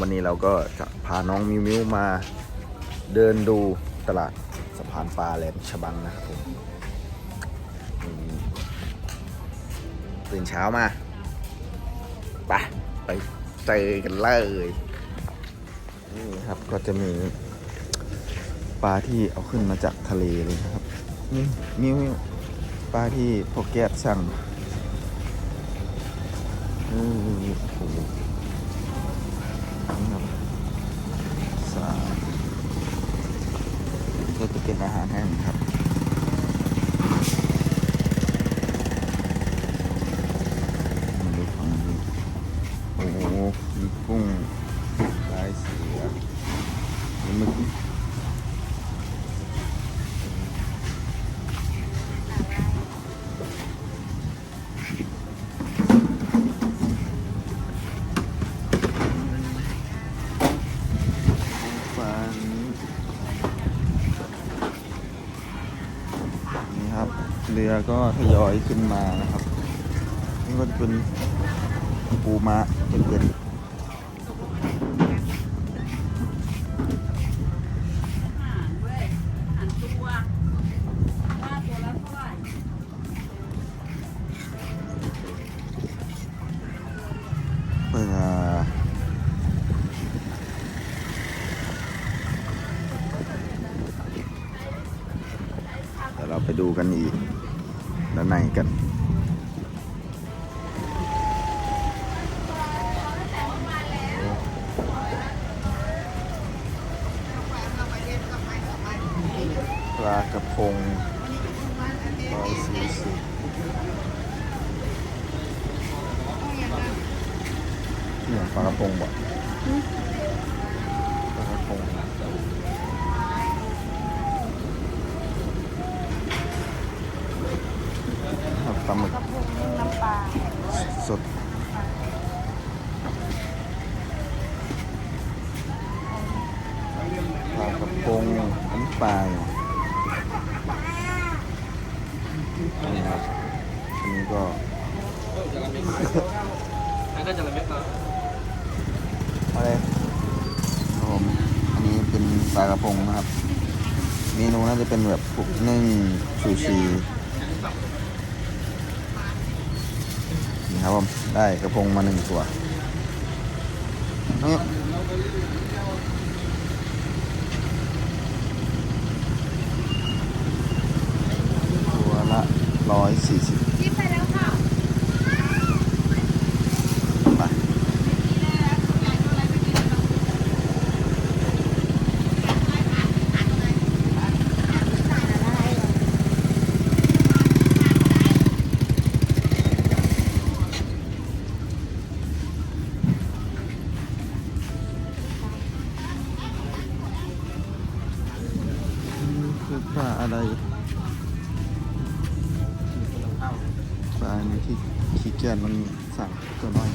วันนี้เราก็จะพาน้องมิวมิวมาเดินดูตลาดสะพานปลาแหลมฉบังนะครับผมตื่นเช้ามาไปไปเจอกันเลยนี่ครับก็จะมีปลาที่เอาขึ้นมาจากทะเลเลยนะครับนี่มิวมิวปลาที่พวกแก๊สสั่งอือโอ้โห นี่ครับสาก็จะเป็นอาหารแห้งครับมาดูฝั่งนี้โอ้โหมี กุ้งลายเสือมีหมึกฟันนี่ครับเรือก็ทยอยขึ้นมานะครับ นี่ก็จะเป็นปูม้าเป็นเป็น กันอีกด้านในกันปลากระพงร้อยสี่สิบเนี่ยปลากระพงบ่ปลากระพงครับปลาหมึก กระพงน้ำปลา สดปลากระพง น้ำปลาอยู่นี่ครับอันนี้ก็อันก็จะละเม็ดมาอะไรครับผมอันนี้เป็นปลากระพงนะครับ เมนูน่าจะเป็นแบบพวกนึ่งซูชินี่ครับผมได้กระพงมาหนึ่งตัวนี่ 耐事前。 มันสั่งตัวน้อย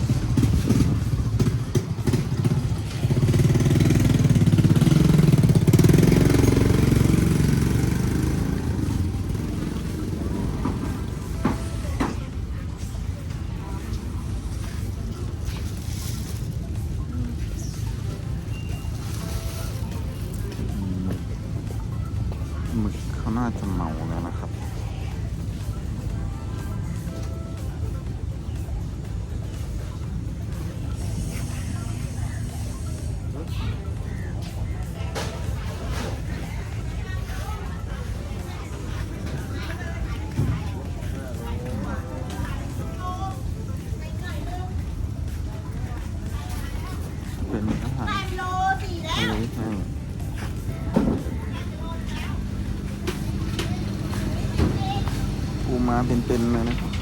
หมึกเขาน่าจะเมาแล้ว มาเป็นๆเลยนะครับ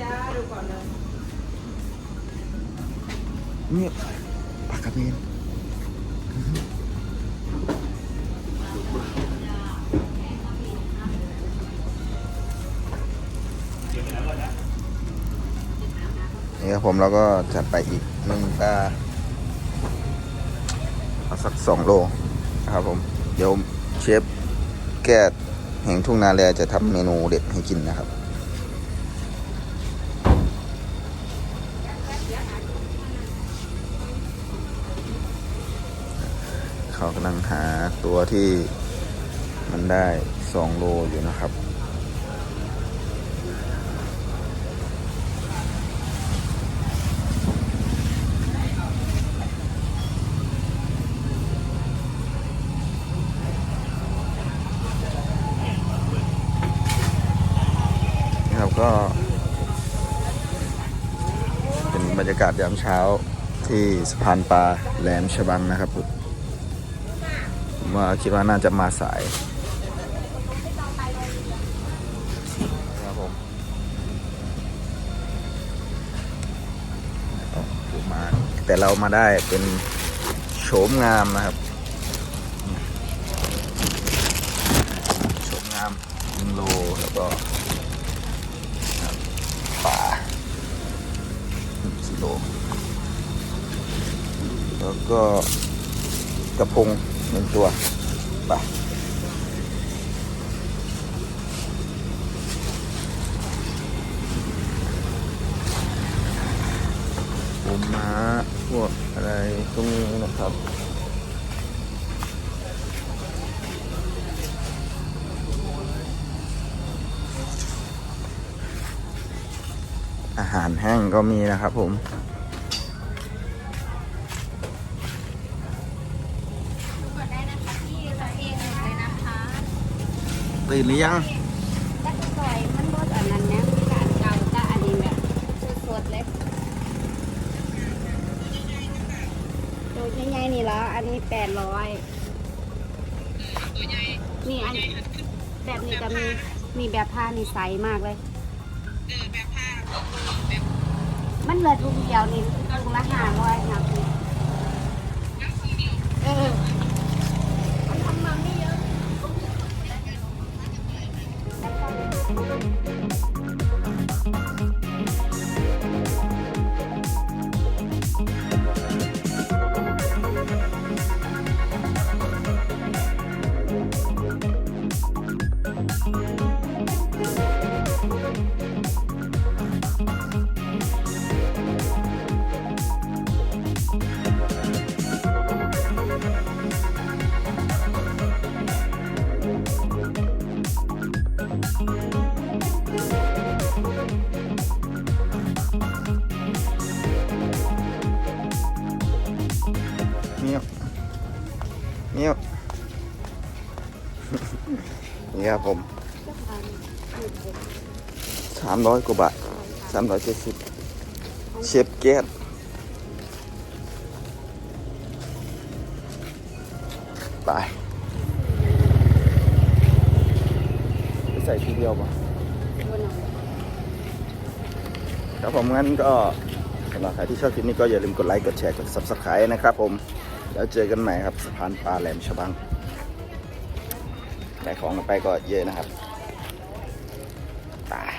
จ้าดูก่อนเลยเนี่ยปลากระเบนนี่ครับผมเราก็จัดไปอีกหนึ่งปลาเอาสักสองโลครับผม เดี๋ยวเชฟแก้แห่งทุ่งนาแลจะทำเมนูเด็ดให้กินนะครับ เขากำลังหาตัวที่มันได้สองโลอยู่นะครับากาศยามเช้าที่สะพานปลาแหลมฉบังนะครับผมมว่าคิดว่าน่าจะมาสายครับผมมาแต่เรามาได้เป็นโฉมงามนะครับโฉมงามหนึ่งโลแล้วก็ป่า โลแล้วก็กระพงหนึ่งตัวไปผมมาพวกอะไรตรงนี้นะครับาหารแห้งก็มีนะครับผมดูก่อนได้นะคะพี่เราเองเลยนะคะตื่นหรือยังแล้วก็ซอยมันรสอันนั้นนะมีการเก่าก็อันนี้แบบสดๆเลยตัวใหญ่ๆนี่แล้วอันนี้แปดร้อยนี่อันแบบนี้ก็มีมีแบบผ้านี่ใสมากเลย มันเหลือถุงเดียวนี่ถุงละห้าร้อยนะคุณ เมียนี่ครับผมสามร้อยกว่าบาทสามร้อยเจ็ดสิบเชฟแก๊สตายไปใส่ทีเดียวป่ะครับผมงั้นก็สำหรับใครที่ชอบคลิปนี้ก็อย่าลืมกดไลค์ กดแชร์ กด subscribe นะครับผม แล้วเจอกันใหม่ครับสะพานปลาแหลมฉบังได้ของกันไปก็เยอะนะครับตาย